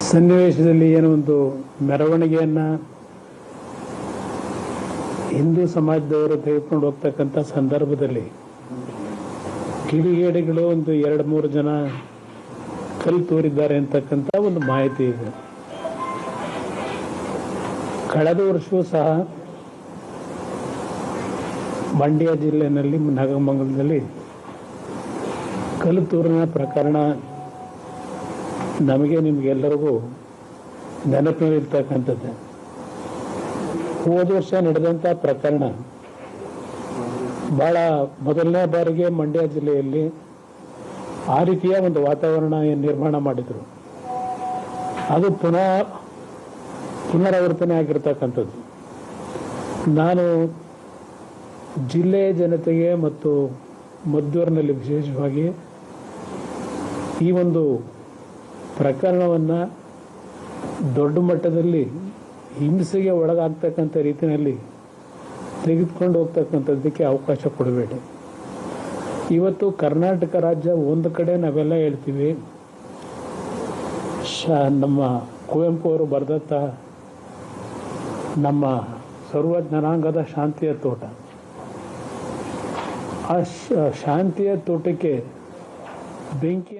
ಸನ್ನಿವೇಶದಲ್ಲಿ ಏನೋ ಒಂದು ಮೆರವಣಿಗೆಯನ್ನು ಹಿಂದೂ ಸಮಾಜದವರು ತೆಗೆದುಕೊಂಡು ಹೋಗ್ತಕ್ಕಂಥ ಸಂದರ್ಭದಲ್ಲಿ ಕಿಡಿಗೇಡಿಗಳು ಒಂದು ಎರಡು ಮೂರು ಜನ ಕಲ್ಲು ತೋರಿದ್ದಾರೆ ಅಂತಕ್ಕಂಥ ಒಂದು ಮಾಹಿತಿ ಇದೆ. ಕಳೆದ ವರ್ಷವೂ ಸಹ ಮಂಡ್ಯ ಜಿಲ್ಲೆಯಲ್ಲಿ, ನಾಗಮಂಗಲದಲ್ಲಿ ಕಲ್ಲು ತೂರಿನ ಪ್ರಕರಣ ನಮಗೆ ನಿಮಗೆಲ್ಲರಿಗೂ ನೆನಪಿನಲ್ಲಿರ್ತಕ್ಕಂಥದ್ದು ಹೋದ ವರ್ಷ ನಡೆದಂಥ ಪ್ರಕರಣ ಭಾಳ ಮೊದಲನೇ ಬಾರಿಗೆ ಮಂಡ್ಯ ಜಿಲ್ಲೆಯಲ್ಲಿ ಆ ರೀತಿಯ ಒಂದು ವಾತಾವರಣ ನಿರ್ಮಾಣ ಮಾಡಿದರು. ಅದು ಪುನಃ ಪುನರಾವರ್ತನೆ ಆಗಿರ್ತಕ್ಕಂಥದ್ದು. ನಾನು ಜಿಲ್ಲೆಯ ಜನತೆಗೆ ಮತ್ತು ಮದ್ದೂರಿನಲ್ಲಿ ವಿಶೇಷವಾಗಿ ಈ ಒಂದು ಪ್ರಕರಣವನ್ನು ದೊಡ್ಡ ಮಟ್ಟದಲ್ಲಿ ಹಿಂಸೆಗೆ ಒಳಗಾಗ್ತಕ್ಕಂಥ ರೀತಿಯಲ್ಲಿ ತೆಗೆದುಕೊಂಡು ಹೋಗ್ತಕ್ಕಂಥದ್ದಕ್ಕೆ ಅವಕಾಶ ಕೊಡಬೇಡಿ. ಇವತ್ತು ಕರ್ನಾಟಕ ರಾಜ್ಯ ಒಂದು ಕಡೆ ನಾವೆಲ್ಲ ಹೇಳ್ತೀವಿ, ಶಾ, ನಮ್ಮ ಕುವೆಂಪು ಅವರು ಬರೆದಂಥ ನಮ್ಮ ಸರ್ವ ಜನಾಂಗದ ಶಾಂತಿಯ ತೋಟ. ಆ ಶಾಂತಿಯ ತೋಟಕ್ಕೆ ಬೆಂಕಿ